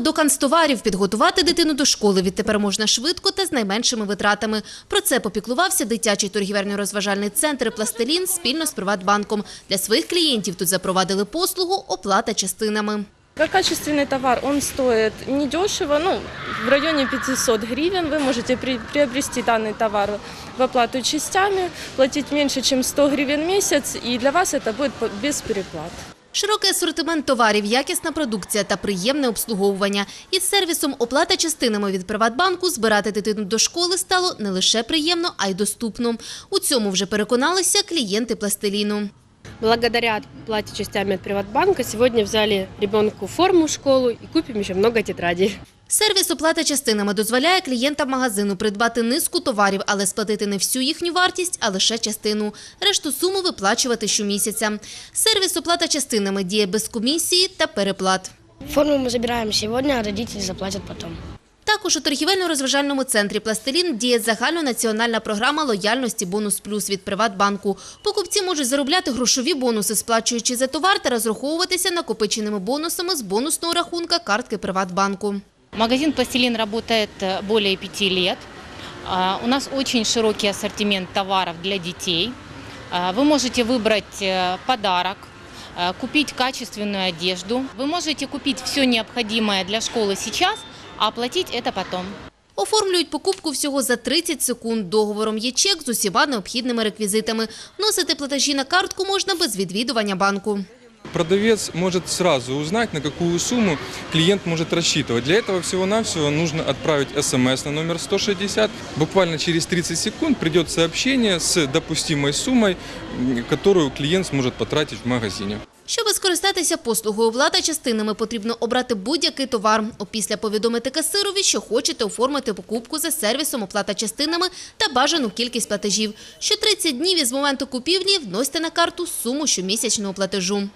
до канцтоварів підготувати дитину до школи відтепер можна швидко та з найменшими витратами. Про це попіклувався дитячий торгівельно-розважальний центр «Пластилін» спільно з Приватбанком. Для своїх клієнтів тут запровадили послугу оплата частинами. Как качественный товар, он стоит недешево, ну, в районе 500 гривен. Вы можете при- приобрести данный товар в оплату частями, платить меньше, чем 100 гривен в месяц, и для вас это будет по- без переплат. Широкий асортимент товарів, якісна продукція та приємне обслуговування. Із сервісом оплата частинами від Приватбанку збирати дитину до школи стало не лише приємно, а й доступно. У цьому вже переконалися клієнти пластиліну. Благодаря оплате частями от Приватбанка сегодня взяли ребенку форму в школу и купим еще много тетрадей. Сервіс оплата частинами дозволяє клієнтам магазину придбати низку товарів, але сплатити не всю їхню вартість, а лише частину. Решту суми виплачувати щомісяця. Сервіс оплата частинами діє без комісії та переплат. Форму мы забираем сегодня, а родители заплатят потом. Також у торгівельно-розважальному центрі «Пластилін» діє загальнонаціональна програма лояльності «Бонус Плюс» від Приватбанку. Покупці можуть заробляти грошові бонуси, сплачуючи за товар та розраховуватися накопиченими бонусами з бонусного рахунка картки Приватбанку. Магазин «Пластилин» работает э, более пяти лет. А, У нас очень широкий ассортимент товаров для детей. А, Вы можете выбрать э, подарок, э, купить качественную одежду. Вы можете купить все необходимое для школы сейчас, а оплатить это потом. Оформлюють покупку всього за 30 секунд. Договором є чек з усіма необхідними реквізитами. Вносити платежі на картку можна без відвідування банку. Продавец может сразу узнать, на какую сумму клиент может рассчитывать. Для этого всего-навсего нужно отправить смс на номер 160. Буквально через 30 секунд придет сообщение с допустимой суммой, которую клиент сможет потратить в магазине. Щоб скористатися послугою оплата частинами, потрібно обрати будь-який товар. Опісля повідомити касирові, що хочете оформити покупку за сервісом оплата частинами та бажану кількість платежів. Що 30 днів із моменту купівлі вносьте на карту суму щомісячного платежу.